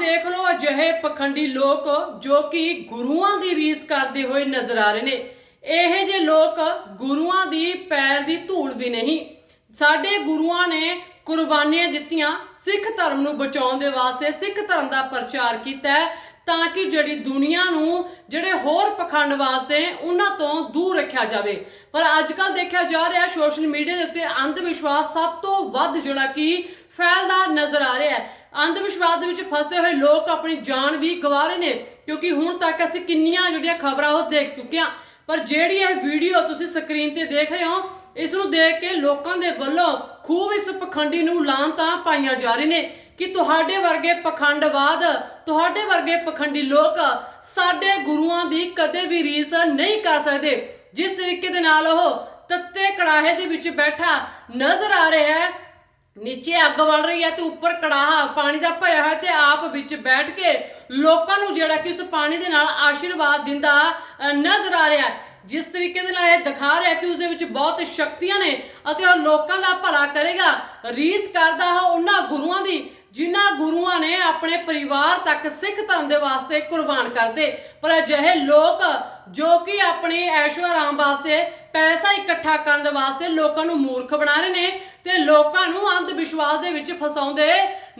ਦੇਖ ਲਓ, ਅਜਿਹੇ ਪਖੰਡੀ ਲੋਕ ਜੋ ਕਿ ਗੁਰੂਆਂ ਦੀ ਰੀਸ ਕਰਦੇ ਹੋਏ ਨਜ਼ਰ ਆ ਰਹੇ ਨੇ। ਇਹ ਜੇ ਲੋਕ ਗੁਰੂਆਂ ਦੀ ਪੈਰ ਦੀ ਧੂੜ ਵੀ ਨਹੀਂ। ਸਾਡੇ ਗੁਰੂਆਂ ਨੇ ਕੁਰਬਾਨੀਆਂ ਦਿੱਤੀਆਂ, ਸਿੱਖ ਧਰਮ ਨੂੰ ਬਚਾਉਣ ਦੇ ਵਾਸਤੇ ਸਿੱਖ ਧਰਮ ਦਾ ਪ੍ਰਚਾਰ ਕੀਤਾ ਤਾਂ ਕਿ ਜਿਹੜੀ ਦੁਨੀਆ ਨੂੰ ਜਿਹੜੇ ਹੋਰ ਪਖੰਡਵਾਦ ਤੇ ਉਹਨਾਂ ਤੋਂ ਦੂਰ ਰੱਖਿਆ ਜਾਵੇ। ਪਰ ਅੱਜ ਕੱਲ ਦੇਖਿਆ ਜਾ ਰਿਹਾ, ਸੋਸ਼ਲ ਮੀਡੀਆ ਦੇ ਉੱਤੇ ਅੰਧ ਵਿਸ਼ਵਾਸ ਸਭ ਤੋਂ ਵੱਧ ਜਿਹੜਾ ਕਿ ਫੈਲਦਾ ਨਜ਼ਰ ਆ ਰਿਹਾ ਹੈ। ਅੰਧ ਵਿਸ਼ਵਾਸ ਦੇ ਵਿੱਚ ਫਸੇ ਹੋਏ ਲੋਕ ਆਪਣੀ ਜਾਨ ਵੀ ਗਵਾ ਰਹੇ ਨੇ, ਕਿਉਂਕਿ ਹੁਣ ਤੱਕ ਅਸੀਂ ਕਿੰਨੀਆਂ ਜਿਹੜੀਆਂ ਖਬਰਾਂ ਉਹ ਦੇਖ ਚੁੱਕੇ ਹਾਂ। ਪਰ ਜਿਹੜੀ ਇਹ ਵੀਡੀਓ ਤੁਸੀਂ ਸਕਰੀਨ ਤੇ ਦੇਖ ਰਹੇ ਹੋ, ਇਸ ਨੂੰ ਦੇਖ ਕੇ ਲੋਕਾਂ ਦੇ ਵੱਲੋਂ ਖੂਬ ਇਸ ਪਖੰਡੀ ਨੂੰ ਲਾਂਤਾਂ ਪਾਈਆਂ ਜਾ ਰਹੇ ਨੇ ਕਿ ਤੁਹਾਡੇ ਵਰਗੇ ਪਖੰਡਵਾਦ, ਤੁਹਾਡੇ ਵਰਗੇ ਪਖੰਡੀ ਲੋਕ ਸਾਡੇ ਗੁਰੂਆਂ ਦੀ ਕਦੇ ਵੀ ਰੀਸ ਨਹੀਂ ਕਰ ਸਕਦੇ। ਜਿਸ ਤਰੀਕੇ ਦੇ ਨਾਲ ਉਹ ਤੱਤੇ ਕੜਾਹੇ ਦੇ ਵਿੱਚ ਬੈਠਾ ਨਜ਼ਰ ਆ ਰਿਹਾ ਹੈ ਨੀਚੇ ਅੱਗ ਵਲ ਰਹੀ ਹੈ ਤੇ ਉੱਪਰ ਕੜਾਹਾ, ਪਾਣੀ ਦਾ ਭਰਿਆ ਹੋਇਆ ਤੇ ਆਪ ਵਿੱਚ ਬੈਠ ਕੇ ਲੋਕਾਂ ਨੂੰ ਜਿਹੜਾ ਕਿ ਉਸ ਪਾਣੀ ਦੇ ਨਾਲ ਆਸ਼ੀਰਵਾਦ ਦਿੰਦਾ ਨਜ਼ਰ ਆ ਰਿਹਾ ਹੈ। ਜਿਸ ਤਰੀਕੇ ਦੇ ਨਾਲ ਇਹ ਦਿਖਾ ਰਿਹਾ ਕਿ ਉਸ ਦੇ ਵਿੱਚ ਬਹੁਤ ਸ਼ਕਤੀਆਂ ਨੇ ਅਤੇ ਉਹ ਲੋਕਾਂ ਦਾ ਭਲਾ ਕਰੇਗਾ। ਰੀਸ ਕਰਦਾ ਹੈ ਉਹਨਾਂ ਗੁਰੂਆਂ ਦੀ ਜਿਨ੍ਹਾਂ ਗੁਰੂਆਂ ਨੇ ਆਪਣੇ ਪਰਿਵਾਰ ਤੱਕ ਸਿੱਖ ਧਰਮ ਦੇ ਵਾਸਤੇ ਕੁਰਬਾਨ ਕਰਦੇ। ਪਰ ਅਜਿਹੇ ਲੋਕ ਜੋ ਕਿ ਆਪਣੇ ਐਸ਼ੋ ਆਰਾਮ ਵਾਸਤੇ, ਪੈਸਾ ਇਕੱਠਾ ਕਰਨ ਦੇ ਵਾਸਤੇ ਲੋਕਾਂ ਨੂੰ ਮੂਰਖ ਬਣਾ ਰਹੇ ਨੇ ਤੇ ਲੋਕਾਂ ਨੂੰ ਅੰਧ ਵਿਸ਼ਵਾਸ ਦੇ ਵਿੱਚ ਫਸਾਉਂਦੇ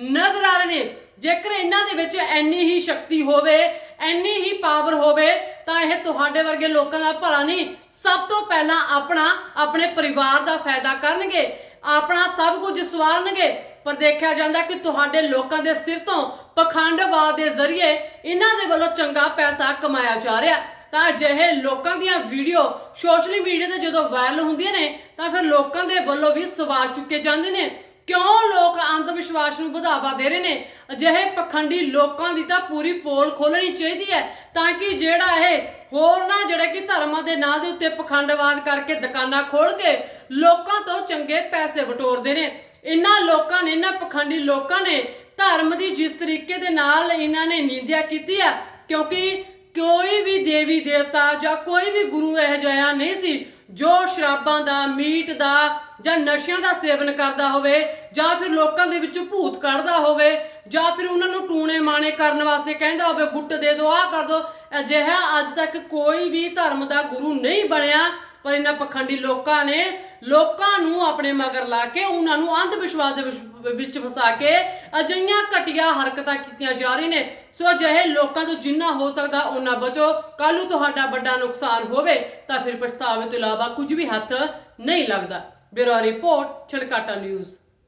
ਨਜ਼ਰ ਆ ਰਹੇ ਨੇ। ਜੇਕਰ ਇਹਨਾਂ ਦੇ ਵਿੱਚ ਇੰਨੀ ਹੀ ਸ਼ਕਤੀ ਹੋਵੇ, ਇੰਨੀ ਹੀ ਪਾਵਰ ਹੋਵੇ, ਤਾਂ ਇਹ ਤੁਹਾਡੇ ਵਰਗੇ ਲੋਕਾਂ ਦਾ ਭਲਾ ਨਹੀਂ। ਸਭ ਤੋਂ ਪਹਿਲਾਂ ਆਪਣਾ ਆਪਣੇ ਪਰਿਵਾਰ ਦਾ ਫਾਇਦਾ ਕਰਨਗੇ, ਆਪਣਾ ਸਭ ਕੁਝ ਸਵਾਰਨਗੇ। ਪਰ ਦੇਖਿਆ ਜਾਂਦਾ ਕਿ ਤੁਹਾਡੇ ਲੋਕਾਂ ਦੇ ਸਿਰ ਤੋਂ ਪਖੰਡਵਾਦ ਦੇ ਜ਼ਰੀਏ ਇਹਨਾਂ ਦੇ ਵੱਲੋਂ ਚੰਗਾ ਪੈਸਾ ਕਮਾਇਆ ਜਾ ਰਿਹਾ। ਤਾਂ ਅਜਿਹੇ ਲੋਕਾਂ ਦੀਆਂ ਵੀਡੀਓ ਸੋਸ਼ਲ ਮੀਡੀਆ ਤੇ ਜਦੋਂ ਵਾਇਰਲ ਹੁੰਦੀਆਂ ਨੇ, ਤਾਂ ਫਿਰ ਲੋਕਾਂ ਦੇ ਵੱਲੋਂ ਵੀ ਸਵਾਲ ਚੁੱਕੇ ਜਾਂਦੇ ਨੇ। ਕਿਉਂ ਲੋਕ ਅੰਧ ਵਿਸ਼ਵਾਸ ਨੂੰ ਵਧਾਵਾ ਦੇ ਰਹੇ ਨੇ? ਅਜਿਹੇ ਪਖੰਡੀ ਲੋਕਾਂ ਦੀ ਤਾਂ ਪੂਰੀ ਪੋਲ ਖੋਲਣੀ ਚਾਹੀਦੀ ਹੈ, ਤਾਂ ਕਿ ਜਿਹੜਾ ਇਹ ਹੋਰ ਨਾ ਜਿਹੜਾ ਕਿ ਧਰਮਾਂ ਦੇ ਨਾਂ ਦੇ ਉੱਤੇ ਪਖੰਡਵਾਦ ਕਰਕੇ ਦੁਕਾਨਾਂ ਖੋਲ ਕੇ ਲੋਕਾਂ ਤੋਂ ਚੰਗੇ ਪੈਸੇ ਵਟੋਰਦੇ ਨੇ। ਇਹਨਾਂ ਲੋਕਾਂ ਨੇ, ਇਹਨਾਂ ਪਖੰਡੀ ਲੋਕਾਂ ਨੇ ਧਰਮ ਦੀ ਜਿਸ ਤਰੀਕੇ ਦੇ ਨਾਲ ਇਹਨਾਂ ਨੇ ਨਿੰਦਿਆ ਕੀਤੀ ਹੈ ਕਿਉਂਕਿ ਕੋਈ ਵੀ ਦੇਵੀ ਦੇਵਤਾ ਜਾਂ ਕੋਈ ਵੀ ਗੁਰੂ ਇਹ ਜਿਹਾ ਨਹੀਂ ਸੀ ਜੋ ਸ਼ਰਾਬਾਂ ਦਾ, ਮੀਟ ਦਾ ਜਾਂ ਨਸ਼ਿਆਂ ਦਾ ਸੇਵਨ ਕਰਦਾ ਹੋਵੇ ਜਾਂ ਫਿਰ ਲੋਕਾਂ ਦੇ ਵਿੱਚੋਂ ਭੂਤ ਕੱਢਦਾ ਹੋਵੇ ਜਾਂ ਫਿਰ ਉਹਨਾਂ ਨੂੰ ਟੂਣੇ ਮਾਣੇ ਕਰਨ ਵਾਸਤੇ ਕਹਿੰਦਾ ਹੋਵੇ, ਗੁੱਟ ਦੇ ਦਿਓ ਆਹ ਕਰ ਦਿਓ ਅਜਿਹਾ ਅੱਜ ਤੱਕ ਕੋਈ ਵੀ ਧਰਮ ਦਾ ਗੁਰੂ ਨਹੀਂ ਬਣਿਆ। ਪਰ ਇਹਨਾਂ ਪਖੰਡੀ ਲੋਕਾਂ ਨੇ ਲੋਕਾਂ ਨੂੰ ਆਪਣੇ ਮਗਰ ਲਾ ਕੇ ਉਹਨਾਂ ਨੂੰ ਅੰਧ ਵਿਸ਼ਵਾਸ ਦੇ ਵਿੱਚ ਫਸਾ ਕੇ ਅਜਿਹੀਆਂ ਘਟੀਆਂ ਹਰਕਤਾਂ ਕੀਤੀਆਂ ਜਾ ਰਹੀਆਂ ਨੇ। ਸੋ ਅਜਿਹੇ ਲੋਕਾਂ ਤੋਂ ਜਿੰਨਾ ਹੋ ਸਕਦਾ ਉਹਨਾਂ ਬਚੋ। ਕੱਲ੍ਹ ਨੂੰ ਤੁਹਾਡਾ ਵੱਡਾ ਨੁਕਸਾਨ ਹੋਵੇ ਤਾਂ ਫਿਰ ਪਛਤਾਵੇ ਤੋਂ ਇਲਾਵਾ ਕੁਝ ਵੀ ਹੱਥ ਨਹੀਂ ਲੱਗਦਾ। ਬਿਊਰੋ ਰਿਪੋਰਟ, ਛੜਕਾਟਾ ਨਿਊਜ਼।